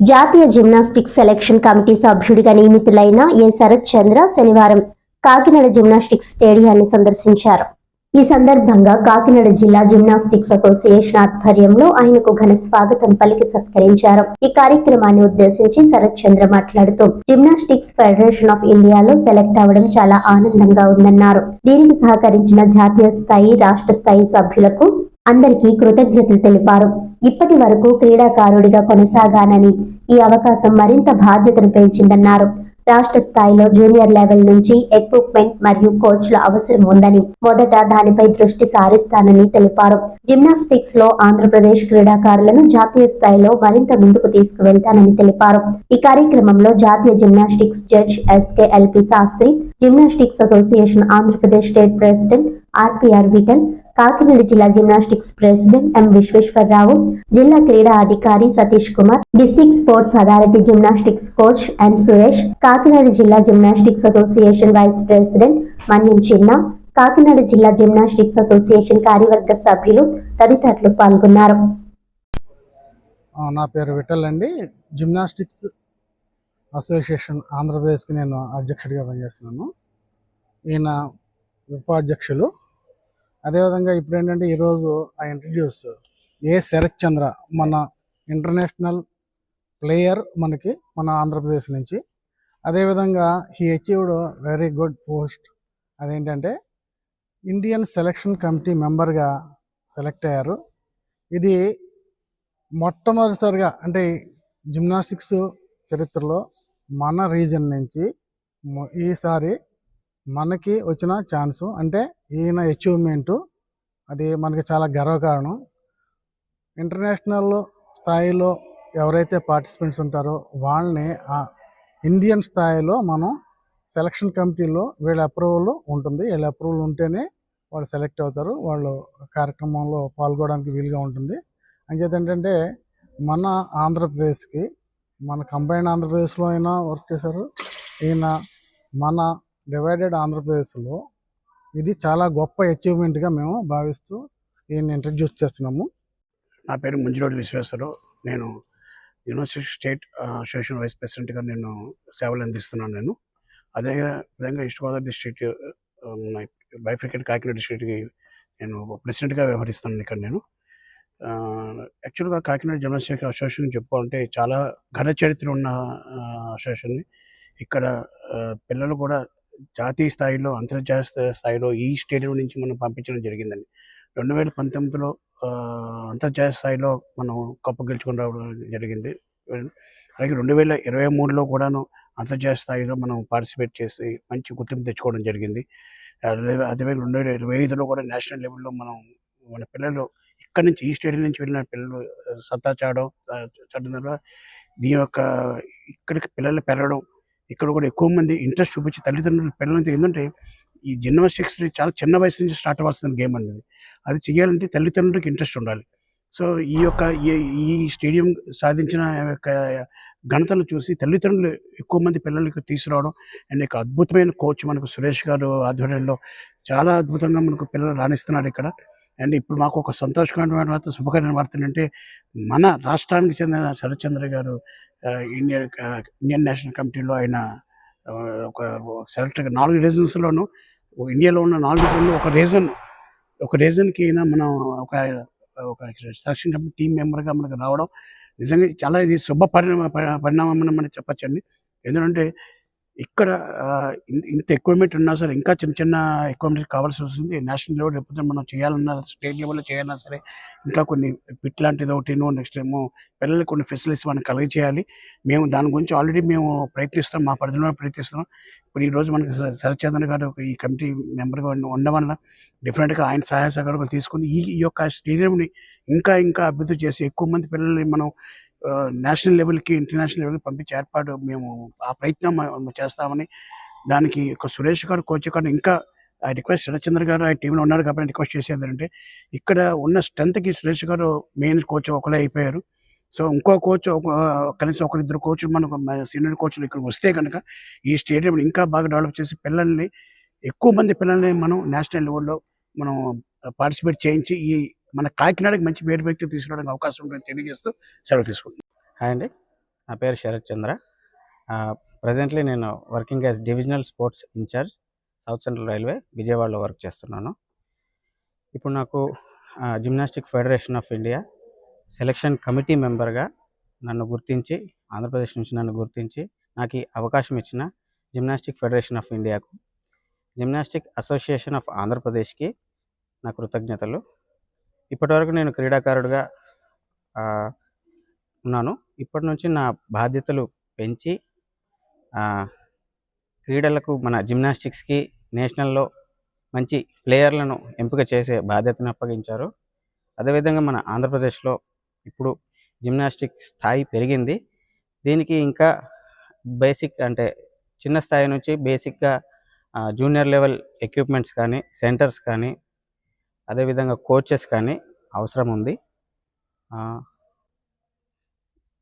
జాతీయ gymnastics selection committee సభ్యుడిగా నియమితులైన ఏ. శరత్ చంద్ర శనివారం కాకినాడ జిమ్నాస్టిక్స్ స్టేడియాన్ని సందర్శించారు. ఈ సందర్భంగా కాకినాడ జిల్లా జిమ్నాస్టిక్స్ అసోసియేషన్ ఆధ్వర్యంలో ఆయనకు ఘన స్వాగతం పలికి సత్కరించారు. ఈ కార్యక్రమాన్ని ఉద్దేశించి శరత్ చంద్ర మాట్లాడుతూ జిమ్నాస్టిక్స్ ఫెడరేషన్ ఆఫ్ ఇండియాలో సెలెక్ట్ అవ్వడం చాలా ఆనందంగా ఉందన్నారు. దీనికి సహకరించిన జాతీయ స్థాయి రాష్ట్ర స్థాయి సభ్యులకు అందరికీ కృతజ్ఞతలు తెలిపారు. ఇప్పటి వరకు క్రీడాకారుడిగా కొనసాగానని ఈ అవకాశం మరింత బాధ్యతను పెంచిందన్నారు. రాష్ట్ర స్థాయిలో జూనియర్ లెవెల్ నుంచి ఎక్విప్మెంట్ మరియు కోచ్ల అవసరం ఉందని మొదట దానిపై దృష్టి సారిస్తానని తెలిపారు. జిమ్నాస్టిక్స్లో ఆంధ్రప్రదేశ్ క్రీడాకారులను జాతీయ స్థాయిలో మరింత ముందుకు తీసుకువెళ్తానని తెలిపారు. ఈ కార్యక్రమంలో జాతీయ gymnastics judge S K L P Shastri gymnastics association Andhra Pradesh state president R P R Vittal Kakinada జిల్లా జిమ్నాస్టిక్స్ ప్రెసిడెంట్ ఎం విశ్వేశ్వరరావు జిల్లా క్రీడా అధికారి Satish Kumar district sports authority gymnastics coach N Suresh Kakinada జిల్లా gymnastics association vice president Manyam Chinna Kakinada జిల్లా gymnastics association కార్యవర్గ సభ్యులు తదితరులు పాల్గొన్నారు. నా పేరు విఠల్ అండి. జిమ్నాస్టిక్స్ అసోసియేషన్ ఆంధ్రప్రదేశ్కి నేను అధ్యక్షుడిగా పనిచేస్తున్నాను. ఈయన ఉపాధ్యక్షులు అదేవిధంగా ఇప్పుడు ఏంటంటే ఈరోజు ఆ ఇంట్రడ్యూస్ ఏ శరత్ చంద్ర మన ఇంటర్నేషనల్ ప్లేయర్ మనకి మన ఆంధ్రప్రదేశ్ నుంచి. అదేవిధంగా he achieved very good post అదేంటంటే ఇండియన్ సెలక్షన్ కమిటీ మెంబర్గా సెలెక్ట్ అయ్యారు. ఇది మొట్టమొదటిసారిగా అంటే జిమ్నాస్టిక్స్ చరిత్రలో మన రీజన్ నుంచి ఈసారి మనకి వచ్చిన ఛాన్సు అంటే ఈయన అచీవ్మెంటు అది మనకి చాలా గర్వకారణం. ఇంటర్నేషనల్ స్థాయిలో ఎవరైతే పార్టిసిపెంట్స్ ఉంటారో వాళ్ళని ఆ ఇండియన్ స్థాయిలో మనం సెలక్షన్ కమిటీలో వీళ్ళ అప్రూవల్ ఉంటుంది. వీళ్ళ అప్రూవల్ ఉంటేనే వాళ్ళు సెలెక్ట్ అవుతారు. వాళ్ళు కార్యక్రమంలో పాల్గొనడానికి వీలుగా ఉంటుంది. అంచేత ఏంటంటే మన ఆంధ్రప్రదేశ్కి మన కంబైన్ ఆంధ్రప్రదేశ్లో అయినా వర్క్ చేశారు. ఈయన మన డివైడెడ్ ఆంధ్రప్రదేశ్లో ఇది చాలా గొప్ప అచీవ్మెంట్గా మేము భావిస్తూ ఈయన ఇంట్రడ్యూస్ చేస్తున్నాము. నా పేరు ముంజిరోడి విశ్వేశ్వరరావు నేను యూనివర్సిటీ స్టేట్ అసోసియేషన్ వైస్ ప్రెసిడెంట్గా నేను సేవలు అందిస్తున్నాను నేను. అదే విధంగా east Godavari district bifurcate Kakinada డిస్ట్రిక్ట్కి నేను ప్రెసిడెంట్గా వ్యవహరిస్తున్నాను ఇక్కడ నేను. యాక్చువల్గా కాకినాడ జిమ్నాస్టిక్ అసోసియేషన్ చెప్పుకోవాలంటే చాలా ఘన చరిత్ర ఉన్న అసోసియేషన్. ఇక్కడ పిల్లలు కూడా జాతీయ స్థాయిలో అంతర్జాతీయ స్థాయిలో ఈ స్టేడియం నుంచి మనం పంపించడం జరిగిందండి. రెండు వేల పంతొమ్మిదిలో అంతర్జాతీయ స్థాయిలో మనం కప్పు గెలుచుకుని రావడం జరిగింది. అలాగే రెండు వేల ఇరవై మూడులో కూడాను అంతర్జాతీయ స్థాయిలో మనం పార్టిసిపేట్ చేసి మంచి గుర్తింపు తెచ్చుకోవడం జరిగింది. అదే అదేవిధంగా రెండు వేల ఇరవై ఐదులో కూడా నేషనల్ లెవెల్లో మనం మన పిల్లలు ఇక్కడ నుంచి ఈ స్టేడియం నుంచి వెళ్ళిన పిల్లలు సత్తా చాడడం చాడడం ద్వారా దీని యొక్క ఇక్కడికి పిల్లలు పెరగడం ఇక్కడ కూడా ఎక్కువ మంది ఇంట్రెస్ట్ చూపించి తల్లిదండ్రులు పిల్లలతో ఏంటంటే ఈ జిమ్నాస్టిక్స్ చాలా చిన్న వయసు నుంచి స్టార్ట్ అవ్వాల్సిన గేమ్ అనేది అది. చేయాలంటే తల్లిదండ్రులకు ఇంట్రెస్ట్ ఉండాలి. సో ఈ యొక్క ఈ- ఈ స్టేడియం సాధించిన యొక్క ఘనతను చూసి తల్లిదండ్రులు ఎక్కువ మంది పిల్లలకి తీసుకురావడం అండ్ ఇక అద్భుతమైన కోచ్ మనకు సురేష్ గారు ఆధ్వర్యంలో చాలా అద్భుతంగా మనకు పిల్లలు రాణిస్తున్నారు ఇక్కడ. అండ్ ఇప్పుడు మాకు ఒక సంతోషకరమైన వార్త శుభకరమైన వార్త ఏంటంటే మన రాష్ట్రానికి చెందిన శరత్చంద్ర గారు ఇండియన్ ఇండియన్ నేషనల్ కమిటీలో ఆయన ఒక సెలెక్ట్ నాలుగు రీజన్స్లోను ఇండియాలో ఉన్న నాలుగు రీజన్లో ఒక రీజన్ ఒక రీజన్కి అయినా మనం ఒక ఒక సెలక్షన్ కమిటీ టీం మెంబర్గా మనకు రావడం నిజంగా చాలా ఇది శుభ పరిణామ పరి- పరిణామం మనం చెప్పచ్చండి. ఎందుకంటే ఇక్కడ ఇంత ఎక్విప్మెంట్ ఉన్నా సరే ఇంకా చిన్న చిన్న ఎక్విప్మెంట్ కావాల్సి వస్తుంది. నేషనల్ లెవెల్ లేకపోతే మనం చేయాలన్నా స్టేట్ లెవెల్లో చేయాలన్నా సరే ఇంకా కొన్ని పిట్ లాంటిది ఒకటినో నెక్స్ట్ ఏమో పిల్లలు కొన్ని ఫెసిలిటీస్ మనం కలిగి చేయాలి మేము దాని గురించి ఆల్రెడీ మేము ప్రయత్నిస్తాం మా పరిధిలో ప్రయత్నిస్తున్నాం. ఇప్పుడు ఈరోజు మనకి స- శరత్చంద్ర గారు ఈ కమిటీ మెంబర్గా ఉండడం వల్ల డిఫరెంట్గా ఆయన సహాయ సహకారాలు తీసుకుని ఈ ఈ యొక్క స్టేడియంని ఇంకా ఇంకా అభివృద్ధి చేసి ఎక్కువ మంది పిల్లల్ని మనం నేషనల్ లెవెల్కి ఇంటర్నేషనల్ లెవెల్కి పంపించే ఏర్పాటు మేము ఆ ప్రయత్నం చేస్తామని దానికి ఒక సురేష్ గారు కోచ్ గారు ఇంకా ఆ రిక్వెస్ట్ శరత్చంద్ర గారు ఆ టీంలో ఉన్నారు కాబట్టి రిక్వెస్ట్ చేసేది అంటే ఇక్కడ ఉన్న స్ట్రెంత్కి సురేష్ గారు మెయిన్ కోచ్ ఒకరే అయిపోయారు. సో ఇంకో కోచ్ కనీసం ఒకరిద్దరు కోచ్లు మనకు సీనియర్ కోచ్లు ఇక్కడికి వస్తే కనుక ఈ స్టేడియం ఇంకా బాగా డెవలప్ చేసి పిల్లల్ని ఎక్కువ మంది పిల్లల్ని మనం నేషనల్ లెవెల్లో మనం పార్టిసిపేట్ చేయించి ఈ మన కాకినాడకి మంచి పేరు పెట్టి తీసుకురావడానికి అవకాశం ఉంటుందని తెలియజేస్తూ సెలవు తీసుకుంటున్నాం. హాయ్ అండి. నా పేరు శరత్ చంద్ర. ప్రజెంట్లీ నేను working as divisional sports incharge south central railway విజయవాడలో వర్క్ చేస్తున్నాను. ఇప్పుడు నాకు gymnastic federation of India selection committee మెంబర్గా నన్ను గుర్తించి ఆంధ్రప్రదేశ్ నుంచి నన్ను గుర్తించి నాకు ఈ అవకాశం ఇచ్చిన జిమ్నాస్టిక్ ఫెడరేషన్ ఆఫ్ ఇండియాకు జిమ్నాస్టిక్ అసోసియేషన్ ఆఫ్ ఆంధ్రప్రదేశ్కి నా కృతజ్ఞతలు. ఇప్పటివరకు నేను క్రీడాకారుడిగా ఉన్నాను. ఇప్పటి నుంచి నా బాధ్యతలు పెంచి క్రీడలకు మన జిమ్నాస్టిక్స్కి నేషనల్లో మంచి ప్లేయర్లను ఎంపిక చేసే బాధ్యతను అప్పగించారు. అదేవిధంగా మన ఆంధ్రప్రదేశ్లో ఇప్పుడు జిమ్నాస్టిక్ స్థాయి పెరిగింది. దీనికి ఇంకా బేసిక్ అంటే చిన్న స్థాయి నుంచి బేసిక్గా జూనియర్ లెవెల్ ఎక్విప్మెంట్స్ కానీ సెంటర్స్ కానీ అదేవిధంగా కోచెస్ కానీ అవసరం ఉంది.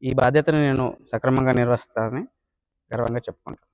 ఈ బాధ్యతను నేను సక్రమంగా నిర్వహిస్తానని గర్వంగా చెప్పుకుంటాను